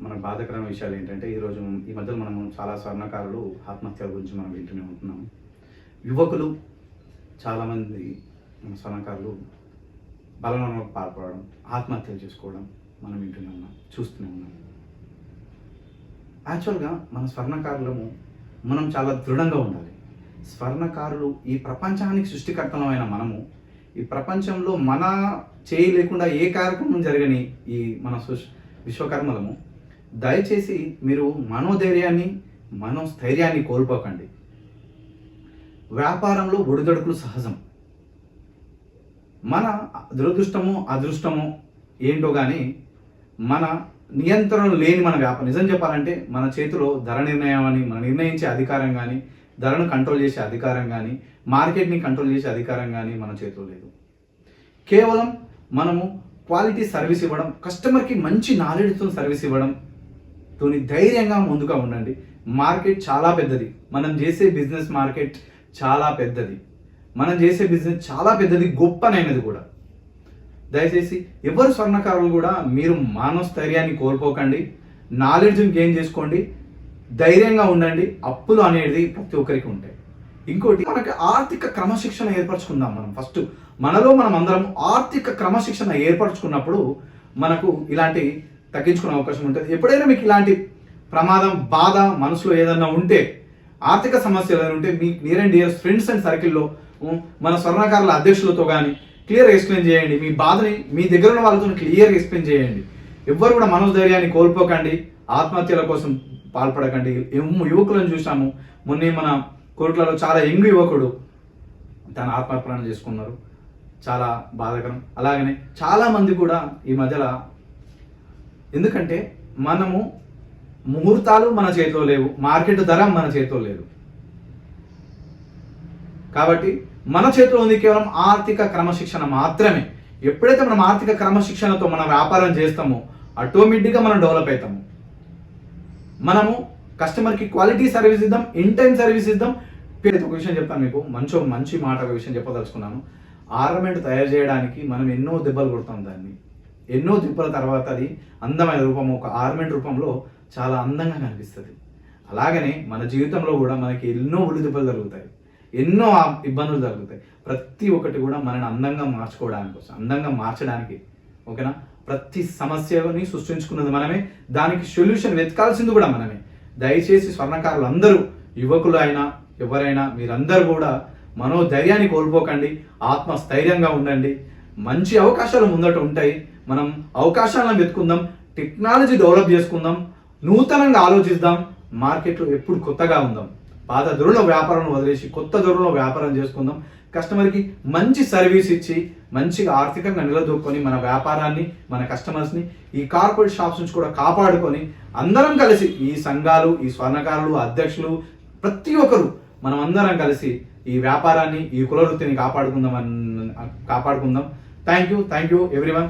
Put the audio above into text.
మన బాధకరమైన విషయాలు ఏంటంటే ఈరోజు ఈ మధ్యలో మనము చాలా స్వర్ణకారులు ఆత్మహత్యల గురించి మనం వింటూనే ఉంటున్నాం. యువకులు చాలామంది మన స్వర్ణకారులు బలవనంలోకి పాల్పడడం ఆత్మహత్యలు చేసుకోవడం మనం వింటూనే ఉన్నాం చూస్తూనే ఉన్నాం. యాక్చువల్గా మన స్వర్ణకారులము మనం చాలా దృఢంగా ఉండాలి. స్వర్ణకారులు ఈ ప్రపంచానికి సృష్టికర్తలమైన మనము ఈ ప్రపంచంలో మన చేయలేకుండా ఏ కార్యక్రమం జరగని ఈ మన సృష్టి విశ్వకర్మలము. దయచేసి మీరు మనోధైర్యాన్ని మనోస్థైర్యాన్ని కోల్పోకండి. వ్యాపారంలో ఒడిదొడుకులు సహజం. మన దురదృష్టము అదృష్టము ఏంటో కానీ మన నియంత్రణ లేని మన వ్యాపారం నిజం చెప్పాలంటే మన చేతిలో ధర నిర్ణయం అని మన నిర్ణయించే అధికారం కానీ ధరను కంట్రోల్ చేసే అధికారం కానీ మార్కెట్ని కంట్రోల్ చేసే అధికారం కానీ మన చేతిలో లేదు. కేవలం మనము క్వాలిటీ సర్వీస్ ఇవ్వడం కస్టమర్కి మంచి నాలెడ్జ్తో సర్వీస్ ఇవ్వడం తోని ధైర్యంగా ముందుగా ఉండండి. మార్కెట్ చాలా పెద్దది. మనం చేసే బిజినెస్ మార్కెట్ చాలా పెద్దది. మనం చేసే బిజినెస్ చాలా పెద్దది గొప్పనైనది కూడా. దయచేసి ఎవరు స్వర్ణకారులు కూడా మీరు మానవస్థైర్యాన్ని కోల్పోకండి. నాలెడ్జ్ని గెయిన్ చేసుకోండి. ధైర్యంగా ఉండండి. అప్పులు అనేది ప్రతి ఒక్కరికి ఉంటాయి. ఇంకోటి మనకి ఆర్థిక క్రమశిక్షణ ఏర్పరచుకుందాం మనం. ఫస్ట్ మనలో మనం అందరం ఆర్థిక క్రమశిక్షణ ఏర్పరచుకున్నప్పుడు మనకు ఇలాంటి తగ్గించుకునే అవకాశం ఉంటుంది. ఎప్పుడైనా మీకు ఇలాంటి ప్రమాదం బాధ మనసులో ఏదన్నా ఉంటే ఆర్థిక సమస్యలు ఏదైనా ఉంటే మీ near and dear friends and సర్కిల్లో మన స్వర్ణకారుల అధ్యక్షులతో కానీ క్లియర్ ఎక్స్ప్లెయిన్ చేయండి. మీ బాధని మీ దగ్గర ఉన్న వాళ్ళతో క్లియర్ ఎక్స్ప్లెయిన్ చేయండి. ఎవ్వరు కూడా మనోధైర్యాన్ని కోల్పోకండి. ఆత్మహత్యల కోసం పాల్పడకండి. యువకులను చూసాము. మొన్నే మన కోర్టులలో చాలా యంగ్ యువకుడు తన ఆత్మహత్యలను చేసుకున్నారు. చాలా బాధకరం. అలాగనే చాలామంది కూడా ఈ మధ్యలో ఎందుకంటే మనము ముహూర్తాలు మన చేతిలో లేవు. మార్కెట్ ధర మన చేతిలో లేదు. కాబట్టి మన చేతిలో ఉంది కేవలం ఆర్థిక క్రమశిక్షణ మాత్రమే. ఎప్పుడైతే మనం ఆర్థిక క్రమశిక్షణతో మన వ్యాపారం చేస్తామో ఆటోమేటిక్గా మనం డెవలప్ అవుతాము. మనము కస్టమర్కి క్వాలిటీ సర్వీస్ ఇద్దాం ఇన్ టైం సర్వీస్ ఇద్దాం. ఒక విషయం చెప్తాను మీకు మంచి మంచి మాట ఒక విషయం చెప్పదలుచుకున్నాను. ఆర్నమెంట్ తయారు చేయడానికి మనం ఎన్నో దెబ్బలు కొడతాం దాన్ని. ఎన్నో దెబ్బల తర్వాత అది అందమైన రూపం ఒక ఆర్నమెంట్ రూపంలో చాలా అందంగా కనిపిస్తుంది. అలాగనే మన జీవితంలో కూడా మనకి ఎన్నో ఒళ్ళు దెబ్బలు జరుగుతాయి ఎన్నో ఇబ్బందులు జరుగుతాయి ప్రతి ఒక్కటి కూడా మనని అందంగా మార్చుకోవడానికి కోసం అందంగా మార్చడానికి ఓకేనా? ప్రతి సమస్యని సృష్టించుకున్నది మనమే. దానికి సొల్యూషన్ వెతకాల్సింది కూడా మనమే. దయచేసి స్వర్ణకారులు అందరూ యువకులు అయినా ఎవరైనా మీరందరూ కూడా మనోధైర్యాన్ని కోల్పోకండి ఆత్మస్థైర్యంగా ఉండండి. మంచి అవకాశాలు ముందట ఉంటాయి. మనం అవకాశాలను వెతుకుందాం టెక్నాలజీ డెవలప్ చేసుకుందాం నూతనంగా ఆలోచిద్దాం మార్కెట్లో ఎప్పుడు కొత్తగా ఉందాం. పాత ధరలో వ్యాపారం వదిలేసి కొత్త ధరలో వ్యాపారం చేసుకుందాం. కస్టమర్కి మంచి సర్వీస్ ఇచ్చి మంచిగా ఆర్థికంగా నిలదొక్కుని మన వ్యాపారాన్ని మన కస్టమర్స్ని ఈ కార్పొరేట్ షాప్స్ నుంచి కూడా కాపాడుకొని అందరం కలిసి ఈ సంఘాలు ఈ స్వర్ణకారులు అధ్యక్షులు ప్రతి ఒక్కరు మనం అందరం కలిసి ఈ వ్యాపారాన్ని ఈ కుల వృత్తిని కాపాడుకుందాం కాపాడుకుందాం. Thank you thank you everyone